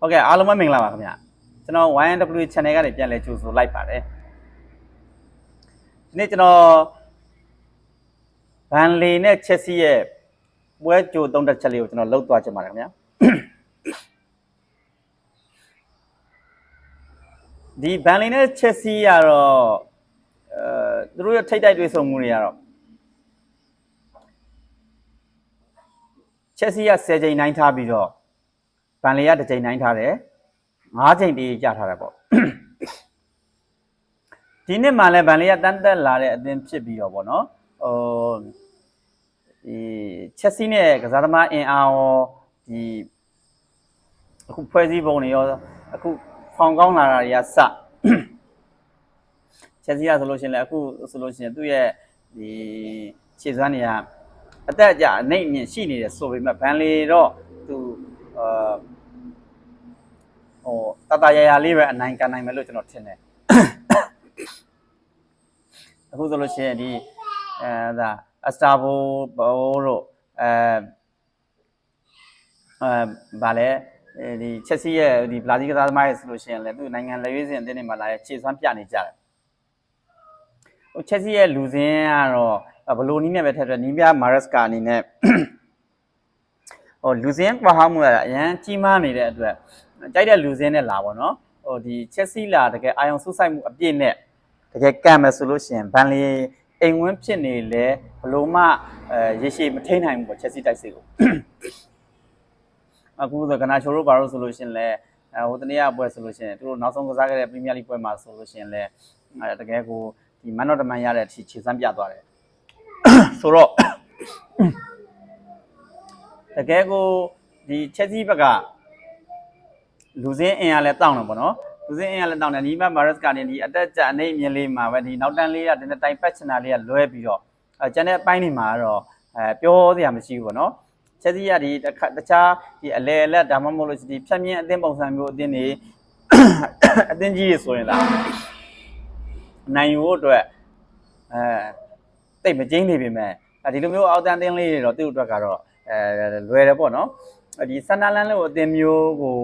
ဟုတ်ကဲ့အားလုံးပဲမင်္ဂလာပါခင်ဗျကျွန်တော် YNW channel ကနေပြန်လဲကြိုဆိုလိုက်ပါတယ်ဒီနေ့ကျွန်တော်ဘန်လီနဲ့ချက်စီရဲ့ပွဲကြိုသုံးတဲ့ချက်လေးကိုကျွန်တော်လှုပ်သွားချင်ပါတယ်ခင်ဗျဒီဘန်လီနဲ့ချက်စီကတော့အဲသူတို့ရဲ့ထိတ်တိုက်တွေးဆုံမှုတွေကတော့ချက်စီက10ချိန်နိုင်ထားပြီးတော့ ဗန်လေကတစ်ချိန်နိုင်ထားတယ်၅ချိန်တည်းကြာထားတယ်ပေါ့ဒီနှစ်မှလည်းဗန်လေကတန်းတက်လာတဲ့အသင်းဖြစ်ပြီးတော့ပေါ့နော်ဟိုဒီချက်စီနဲ့ကစားသမားအင်အားရောဒီအခုဖွဲ့စည်းပုံတွေရောအခုဖောင်ကောင်းလာတာတွေကစချက်စီကဆိုလို့ရှိရင်လည်းအခုဆိုလို့ရှိရင်သူ့ရဲ့ဒီခြေစွမ်းတွေကအသက်အကျအနှိမ့်အမြင့်ရှိနေတယ်ဆိုပေမဲ့ဗန်လေတော့သူ အာဟိုတတရရလေးပဲအနိုင်ကန်နိုင်မယ်လို့ကျွန်တော်ထင်တယ်အခုဆိုလို့ရှိရင်ဒီအဲဒါအစတာဘိုဘိုးတို့အဲအဲဗာလဲဒီချက်စီရဲ့ဒီဗလာဒီကစားသမားရဲ့ဆိုလို့ရှိရင်လည်းသူနိုင်ငံလက်ရွေးစင်အသင်းတွေမှာလာရဲ့ခြေစွမ်းပြနေကြတယ်ဟိုချက်စီရဲ့လူစင်းကတော့ဘလိုနီးနဲ့ပဲထက်ထက်နီးပြမာရက်စကာအနေနဲ့ ဟိုလူစင်းကွာဟမှုကအရန်ကြီးမားနေတဲ့အတွက်ကြိုက်တဲ့လူစင်းနဲ့လာပါတော့ဟိုဒီချက်စီလာတကယ်အာယုံဆုဆိုင်မှုအပြည့်နဲ့တကယ်ကံမယ်ဆိုလို့ရှိရင်ဘန်လီအိမ်ဝင်းဖြစ်နေလေဘလို့မှအဲရရှိမထိန်နိုင်ဘူးပေါ့ချက်စီတိုက်စစ်ကိုအခုဆိုကနာချိုတို့ဘာလို့ဆိုလို့ရှိရင်လဲအဲဟိုတနေ့ကပွဲဆိုလို့ရှိရင်သူတို့နောက်ဆုံးကစားခဲ့တဲ့ပရီးမီးယားလိပွဲမှာဆိုလို့ရှိရင်လဲအဲတကယ်ကိုဒီမန်တော့တမန်ရတဲ့အထိခြေစမ်းပြသွားတယ်ဆိုတော့တ ကယ်ကိုဒီချက်စီဘက်ကလူစင်းအင်အားလဲတောင်းတယ်ပေါ့နော်လူစင်းအင်အားလဲတောင်းတယ်ဒီဘက်မာရက်စ်ကနေဒီအတက်ကြအနေအမြင်လေးမှာပဲဒီနောက်တန်းလေးကဒီနေ့တိုင်ပတ်ချင်တာလေးကလွဲပြီးတော့အဲကျန်တဲ့အပိုင်းတွေမှာတော့အဲပြောစရာမရှိဘူးပေါ့နော်ချက်စီကဒီတခါတခြားဒီအလဲအလက်ဒါမှမဟုတ်လို့ဒီဖြတ်မြင့်အသင်းပုံစံမျိုးအသင်းတွေအသင်းကြီးတွေဆိုရင်လားနိုင်ယူဖို့အတွက်အဲတိတ်မကျင်းနေပြီမဲ့ဒီလိုမျိုးအောက်တန်းအသင်းလေးတွေတော့သူ့အတွက်ကတော့ အဲလွယ်တယ်ပေါ့နော်ဒီဆန်နာလန်လို့အသင်းမျိုးကို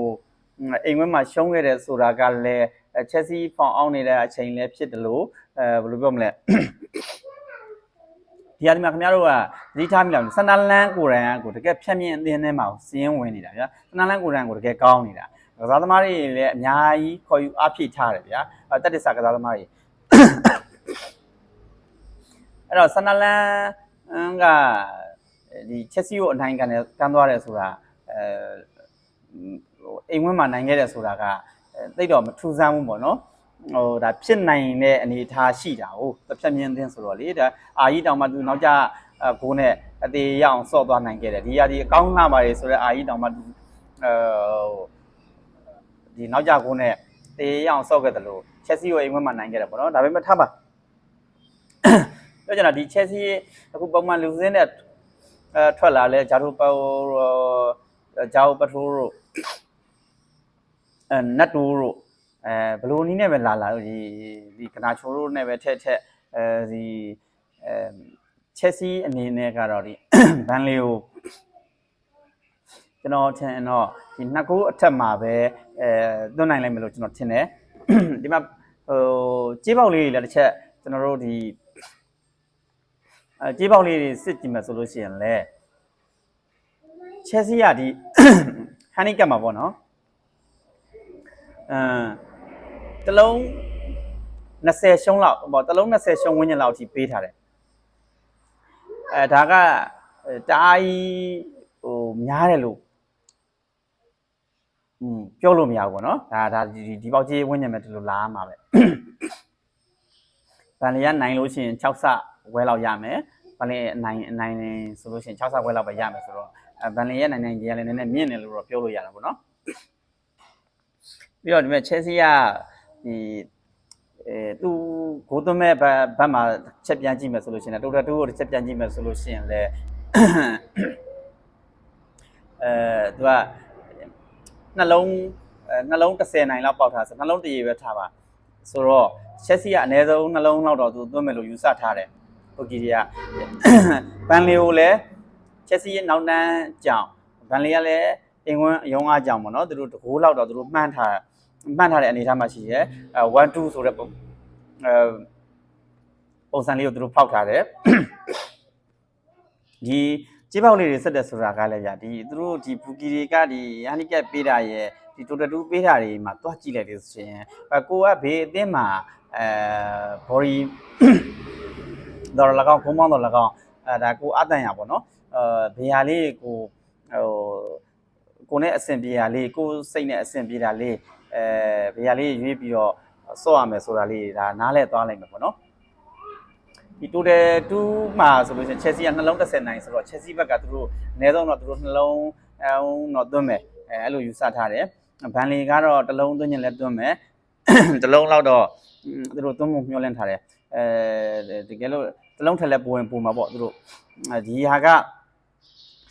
အိမ်ဝဲမှာရှုံးခဲ့တယ်ဆိုတာကလည်းချက်စီဖောင်အောင်နေတဲ့အချိန်လည်းဖြစ်တယ်လို့အဲဘယ်လိုပြောမလဲဒီအရဒီမှာခင်ဗျားတို့ကသတိထားမိလားဆန်နာလန်ကိုရန်ကိုတကယ်ဖြတ်မြင့်အသင်းထဲမှာစီးရင်ဝင်နေတာဗျာဆန်နာလန်ကိုရန်ကိုတကယ်ကောင်းနေတာကစားသမားတွေလည်းအများကြီးခေါ်ယူအားဖြည့်ထားတယ်ဗျာတက်တစ္ဆာကစားသမားတွေအဲ့တော့ဆန်နာလန်က ဒီချက်စီကိုအနိုင်ကန်တယ်ကမ်းသွားတယ်ဆိုတာအဲဟိုအိမ်ဝင်းမှာနိုင်ခဲ့တယ်ဆိုတာကသိတော့မထူးဆန်းဘူးပေါ့နော်ဟိုဒါဖြစ်နိုင်တဲ့အနေအထားရှိတာဟုတ်တစ်ဖြတ်မြင်သင်းဆိုတော့လေဒါအာကြီးတောင်မှသူနောက်ကျဂိုးနဲ့အသေးရအောင်ဆော့သွားနိုင်ခဲ့တယ်ဒီဟာဒီအကောင်းလှပါတယ်ဆိုတော့အာကြီးတောင်မှသူအဲဒီနောက်ကျဂိုးနဲ့တေးရအောင်ဆော့ခဲ့တယ်လို့ချက်စီကိုအိမ်ဝင်းမှာနိုင်ခဲ့တယ်ပေါ့နော်ဒါပေမဲ့ထားပါပြောချင်တာဒီချက်စီအခုပုံမှန်လူစင်းတဲ့ အဲထွက်လာလဲဂျာတိုပေါဂျာအိုပထိုးတို့အဲနတ်တိုးတို့အဲဘလိုနီးနဲ့ပဲလာလာဒီဒီကနာချိုတို့နဲ့ပဲထက်ထက်အဲဒီအဲချက်စီအနေနဲ့ကတော့ဒီဘန်လီကိုကျွန်တော်ထင်တော့ဒီနှစ်ကိုအထက်မှာပဲအဲသွင်းနိုင်လိုက်မယ်လို့ကျွန်တော်ထင်တယ်ဒီမှာဟိုကြေးပေါက်လေးတွေလည်းတစ်ချက်ကျွန်တော်တို့ဒီ အဲကြေးပေါက်လေးတွေစစ်ကြည့်မယ်ဆိုလို့ရှိရင်လည်းချက်စီကဒီဟန်နီကပ်မှာပေါ့နော်အဲတလုံး20ရှုံးလောက်ပေါ့တလုံး20ရှုံးဝန်းကျင်လောက်အထိပေးထားတယ်အဲဒါကတအားကြီးဟိုများတယ်လို့อืมပြောလို့မရဘူးပေါ့နော်ဒါဒါဒီဒီပေါက်ကြီးဝန်းကျင်မဲ့ဒီလိုလာမှာပဲဗန်လီကနိုင်လို့ရှိရင်6ဆဝဲလောက်ရမယ် ဗန်လီနိုင်နိုင်ဆိုလို့ရှိရင်6ဆဝဲလောက်ပဲရမယ်ဆိုတော့အဲဗန်လီရဲ့နိုင်နိုင်ကြီးကလည်းနည်းနည်းမြင့်တယ်လို့တော့ပြောလို့ရတာပေါ့နော်ပြီးတော့ဒီမဲ့ Chelsea ကဒီအဲသူဂိုးသွင်းမဲ့ဘက်ဘက်မှာချက်ပြန်ကြည့်မယ်ဆိုလို့ရှိရင်တိုတာတူကိုချက်ပြန်ကြည့်မယ်ဆိုလို့ရှိရင်လည်းအဲသူကနှလုံးအဲနှလုံး30နိုင်လောက်ပေါက်ထားဆိုနှလုံးတရေပဲထားပါဆိုတော့ချက်စီကအနည်းဆုံးနှလုံးလောက်တော့သူသွင်းမယ်လို့ယူဆထားတယ် ဟိုကီတွေကဘန်လီကိုလည်းချက်စီရဲ့နောက်တန်းကြောင်ဘန်လီကလည်းအင်ဝန်းအယုံအားကြောင့်ပေါ့နော်သူတို့တကိုးလောက်တော့သူတို့မှန်းထားမှန်းထားတဲ့အနေအထားမှာရှိရဲအဲ1 2ဆိုတဲ့ပုံအဲပုံစံလေးကိုသူတို့ဖောက်ထားတယ်ဒီကြေးပေါက်လေးတွေဆက်တဲ့ဆိုတာကလည်းဗျာဒီသူတို့ဒီဘူကီတွေကဒီဟန်နီကပ်ပေးတာရဲ့ဒီတိုတတူပေးတာတွေမှာတွားကြည့်လိုက်လို့ဆိုရင်အဲကိုကဘေးအသင်းမှာအဲ body တော်တော်၎င်းခုံးမောင်းတော်၎င်းအဲဒါကိုအတန်ရပါတော့အဲဘေးဟာလေးကိုဟိုကိုနဲ့အဆင်ပြေတာလေးကိုစိတ်နဲ့အဆင်ပြေတာလေးအဲဘေးဟာလေးရွေးပြီးတော့စော့ရမယ်ဆိုတာလေးဒါနားလဲသွားလိုက်မယ်ပေါ့နော်ဒီ total 2မှာဆိုလို့ရှိရင် Chelsea ကနှလုံး30နိုင်ဆိုတော့ Chelsea ဘက်ကသူတို့အနည်းဆုံးတော့သူတို့နှလုံးအောင်တော့သွင်းမယ်အဲအဲ့လိုယူဆထားတယ်ဘန်လီကတော့တစ်လုံးသွင်းရင်လည်းသွင်းမယ်တစ်လုံးလောက်တော့သူတို့သွင်းမှုမျှော်လင့်ထားတယ်အဲတကယ်လို့တ စ်လုံးထက်လည်းပိုဝင်ပိုမှာပေါ့သူတို့ဒီဟာက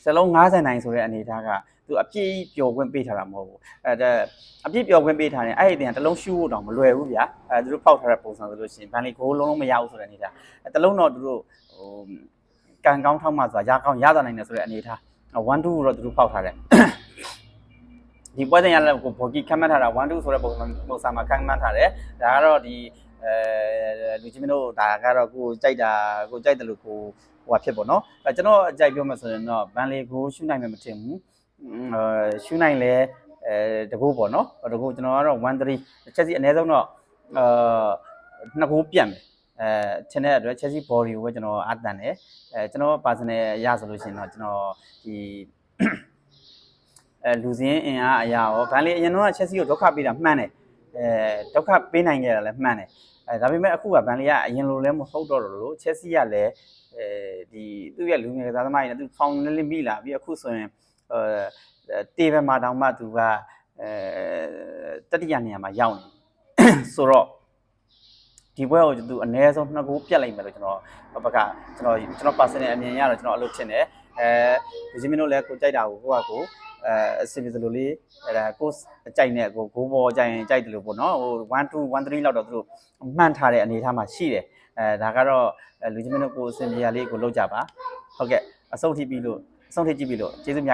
စလုံး90နိုင်ဆိုတဲ့အနေအထားကသူအပြည့်ပျော်ခွင့်ပေးထားတာမဟုတ်ဘူးအဲအပြည့်ပျော်ခွင့်ပေးထားတယ်အဲ့ဒီတင်ကတစ်လုံးရှူဖို့တောင်မလွယ်ဘူးဗျာအဲသူတို့ဖောက်ထားတဲ့ပုံစံဆိုလို့ရှိရင်ဘန်လီဂိုးလုံးလုံးမရဘူးဆိုတဲ့အနေအထားအဲတစ်လုံးတော့သူတို့ဟိုကန်ကောင်းထောက်မှဆိုတာရကောင်းရတာနိုင်တယ်ဆိုတဲ့အနေအထား1 2ကိုတော့သူတို့ဖောက်ထားတယ်ဒီပွဲစဉ်ရလည်းကိုဘော်ကီခမ်းမှတ်ထားတာ1 2ဆိုတဲ့ပုံစံပုံစံမှာခမ်းမှတ်ထားတယ်ဒါကတော့ဒီ အဲလူချင်းမင်းတို့ဒါကတော့ကိုကြိုက်တာကိုကြိုက်တယ်လို့ကိုဟိုဟာဖြစ်ပေါ့နော်အဲကျွန်တော်အကြိုက်ပြောမှဆိုရင်တော့ဘန်လီကိုရှူနိုင်မယ်မထင်ဘူးအဲရှူနိုင်လဲအဲတကူပေါ့နော်တကူကျွန်တော်ကတော့1 3ချက်စီအနည်းဆုံးတော့အာနှစ်ကူပြတ်မယ်အဲထင်တဲ့အတွက် Chelsea body ကိုပဲကျွန်တော်အတန်တယ်အဲကျွန်တော် personal ရဆိုလို့ရှိရင်တော့ကျွန်တော်ဒီအဲလူစင်းအင်အားအရာရောဗန်လီအရင်တော့ Chelsea ကိုဒုက္ခပေးတာမှန်တယ်အဲဒုက္ခပေးနိုင်ခဲ့တာလည်းမှန်တယ် အဲဒါပေမဲ့အခုကဗန်လီကအရင်လိုလည်းမဟုတ်တော့လို့ Chelsea ကလည်းအဲဒီသူ့ရဲ့လူငယ်ကစားသမားတွေနဲ့သူဖောင်နေလိမိလာပြီးအခုဆိုရင်အဲတေဘယ်မှာတောင်မှသူကအဲတတိယနေရာမှာရောက်နေဆိုတော့ဒီဘွဲကိုသူအ ਨੇ ဆုံးနှစ်ကိုပြတ်လိုက်မယ်လို့ကျွန်တော်ဘက်ကကျွန်တော်ကျွန်တော် personal အမြင်ရတော့ကျွန်တော်အဲ့လိုထင်တယ်အဲဒီချင်းမင်းတို့လည်းကိုကြိုက်တာကိုကိုကကို အဲအစီအစဉ်လိုလေးအဲဒါကိုအကြိုက်နဲ့ကိုဂိုးဘောကြိုက်ရင်ကြိုက်တယ်လို့ပေါ့နော်ဟို1 2 1 3လောက်တော့သူတို့မှန်ထားတဲ့အနေအထားမှာရှိတယ်အဲဒါကတော့လူချင်းမင်းတို့ကိုအစီအစဉ်လေးကိုလောက်ကြပါဟုတ်ကဲ့အဆုံးထိပြီးလို့အဆုံးထိကြည့်ပြီးလို့ကျေးဇူးအများကြီး